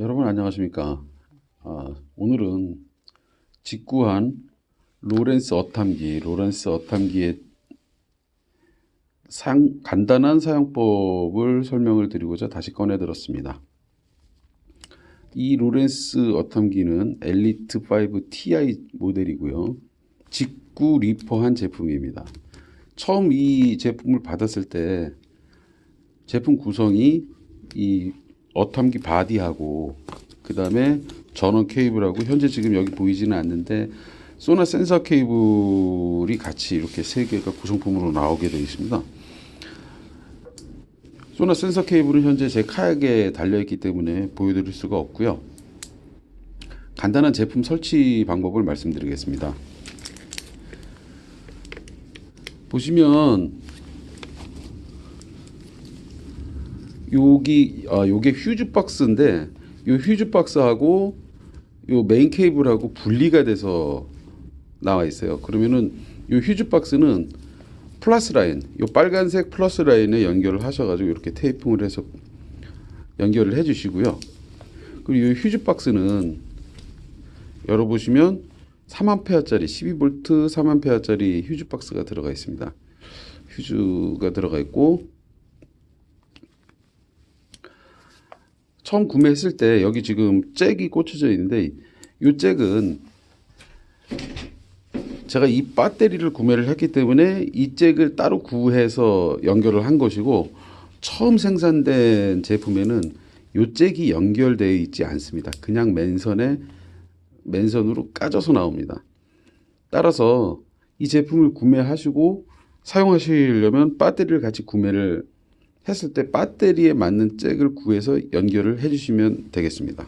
여러분 안녕하십니까? 아, 오늘은 직구한 로렌스 어탐기, 로렌스 어탐기의 사용, 간단한 사용법을 설명을 드리고자 다시 꺼내 들었습니다. 이 로렌스 어탐기는 엘리트 5 TI 모델이고요. 직구 리퍼한 제품입니다. 처음 이 제품을 받았을 때 제품 구성이 이 어탐기 바디하고 그 다음에 전원 케이블하고 현재 지금 여기 보이지는 않는데 소나 센서 케이블이 같이 이렇게 세 개가 구성품으로 나오게 되어 있습니다. 소나 센서 케이블은 현재 제 카약에 달려있기 때문에 보여드릴 수가 없고요. 간단한 제품 설치 방법을 말씀드리겠습니다. 보시면 여기 아 요게 휴즈 박스인데 요 휴즈 박스하고 요 메인 케이블하고 분리가 돼서 나와 있어요. 그러면은 요 휴즈 박스는 플러스 라인, 요 빨간색 플러스 라인에 연결을 하셔가지고 이렇게 테이핑을 해서 연결을 해주시고요. 그리고 요 휴즈 박스는 열어보시면 3A짜리 12V 3A짜리 휴즈 박스가 들어가 있습니다. 휴즈가 들어가 있고 처음 구매했을 때 여기 지금 잭이 꽂혀져 있는데 이 잭은 제가 이 배터리를 구매를 했기 때문에 이 잭을 따로 구해서 연결을 한 것이고 처음 생산된 제품에는 이 잭이 연결되어 있지 않습니다. 그냥 맨선에 맨선으로 까져서 나옵니다. 따라서 이 제품을 구매하시고 사용하시려면 배터리를 같이 구매를 했을 때 배터리에 맞는 잭을 구해서 연결을 해주시면 되겠습니다.